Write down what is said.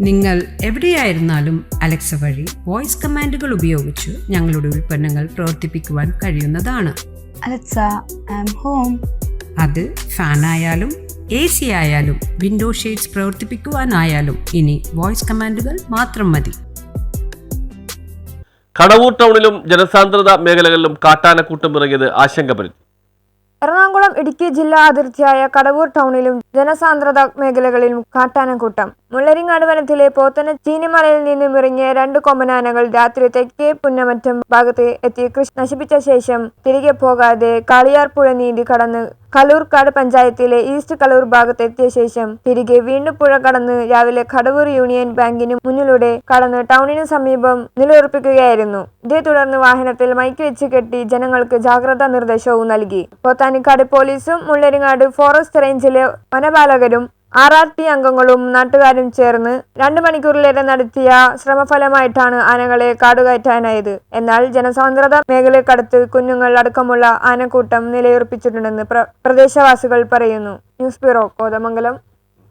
നിങ്ങൾ എവിടെയായിരുന്നാലും അലക്സ വഴി വോയിസ് കമാൻഡുകൾ ഉപയോഗിച്ച് ഞങ്ങളുടെ ഉൽപ്പന്നങ്ങൾ പ്രവർത്തിപ്പിക്കുവാൻ കഴിയുന്നതാണ്. Alexa, I'm home. അത് ഫാനായാലും എ സി ആയാലും വിൻഡോ ഷെയ്ഡ്സ് പ്രവർത്തിപ്പിക്കുവാനായാലും ഇനി വോയിസ് കമാൻഡുകൾ മാത്രം മതി. കടവൂർ ടൗണിലും ജനസാന്ദ്രത മേഖലകളിലും കാട്ടാനക്കൂട്ടം ഇറങ്ങിയത് ആശങ്ക പരത്തി എറണാകുളം ഇടുക്കി ജില്ലാ അതിർത്തിയായ കടവൂർ ടൗണിലും ജനസാന്ദ്രത മേഖലകളിലും കാട്ടാനക്കൂട്ടം മുള്ളരിങ്ങാട് വനത്തിലെ പോത്തന ചീനിമലയിൽ നിന്നും ഇറങ്ങിയ രണ്ട് കൊമ്പനാനകൾ രാത്രി തെക്കേ പുന്നമറ്റം ഭാഗത്ത് എത്തി കൃഷി നശിപ്പിച്ച ശേഷം തിരികെ പോകാതെ കാളിയാർ പുഴ നീന്തി കടന്ന് കലൂർക്കാട് പഞ്ചായത്തിലെ ഈസ്റ്റ് കലൂർ ഭാഗത്തെത്തിയ ശേഷം തിരികെ വീണ്ടും പുഴ കടന്ന് രാവിലെ കടവൂർ യൂണിയൻ ബാങ്കിന് മുന്നിലൂടെ കടന്ന് ടൗണിന് സമീപം നിലയുറപ്പിക്കുകയായിരുന്നു. ഇതേ തുടർന്ന് വാഹനത്തിൽ മൈക്ക് വെച്ച് കെട്ടി ജനങ്ങൾക്ക് ജാഗ്രതാ നിർദ്ദേശവും നൽകി. പോത്താനിക്കാട് പോലീസും മുള്ളരിങ്ങാട് ഫോറസ്റ്റ് റേഞ്ചിലെ വനപാലകരും ആർ ആർ ടി അംഗങ്ങളും നാട്ടുകാരും ചേർന്ന് രണ്ടു മണിക്കൂറിലേറെ നടത്തിയ ശ്രമഫലമായിട്ടാണ് ആനകളെ കാടുകയറ്റാനായത്. എന്നാൽ ജനസാന്ദ്രത മേഖലക്കടുത്ത് കുഞ്ഞുങ്ങൾ അടക്കമുള്ള ആനക്കൂട്ടം നിലയുറപ്പിച്ചിട്ടുണ്ടെന്ന് പ്ര- പ്രദേശവാസികൾ പറയുന്നു. News bureau Kothamangalam.